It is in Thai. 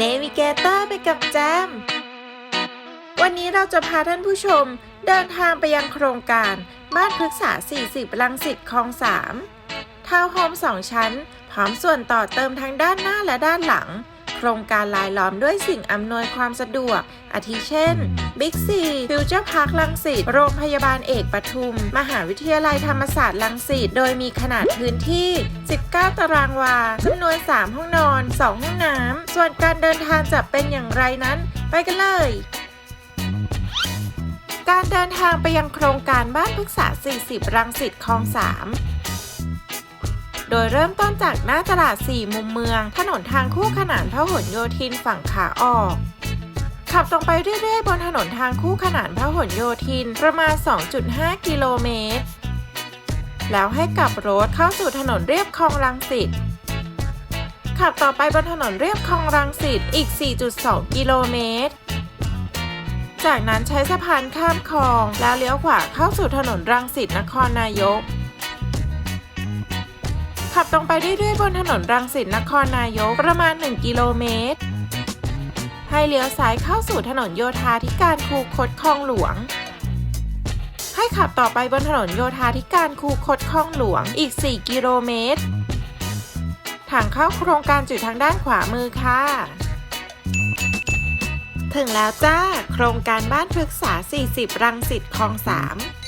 เนวิเกเตอร์ไปกับแจม วันนี้เราจะพาท่านผู้ชมเดินทางไปยังโครงการบ้านพฤกษา 40 ลังสิตคลอง 3 ทาวน์โฮม 2 ชั้น พร้อมส่วนต่อเติมทั้งด้านหน้าและด้านหลัง โครงการลายล้อมด้วยสิ่งอำนวยความสะดวก อาทิเช่น บิ๊กซีฟิวเจอร์พาร์คลังสิต โรงพยาบาลเอกปทุม มหาวิทยาลัยธรรมศาสตร์ลังสิต โดยมีขนาดพื้นที่ 19 ตารางวาจำนวน 3 ห้องนอน 2 ห้องน้ำ ส่วนการเดินทางจะเป็นอย่างไรนั้น ไปกันเลยการเดินทางไปยังโครงการบ้านพฤกษา 40 รังสิต คลอง 3 โดยเริ่มต้นจากหน้าตลาด 4 มุมเมือง ถนนทางคู่ขนานพหลโยธินฝั่งขาออกขับตรงไปเรื่อยๆ บนถนนทางคู่ขนานพหลโยธินประมาณ 2.5 กิโลเมตร แล้วให้กลับรถเข้าสู่ถนนเรียบคลองรังสิตขับต่อไปบนถนนเรียบคลองรังสิตอีก 4.2 กิโลเมตร จากนั้นใช้สะพานข้ามคลองแล้วเลี้ยวขวาเข้าสู่ถนนรังสิตนครนายก ขับตรงไปเรื่อยๆบนถนนรังสิตนครนายกประมาณ 1 กิโลเมตร ให้เลี้ยวซ้ายเข้าสู่ถนนโยธาธิการคูคตคลองหลวง ให้ขับต่อไปบนถนนโยธาธิการคูคตคลองหลวงอีก 4 กิโลเมตรทางเข้าโครงการจุดทางด้านขวามือค่ะ ถึงแล้วจ้า โครงการบ้านพฤกษา 40 รังสิตคลอง 3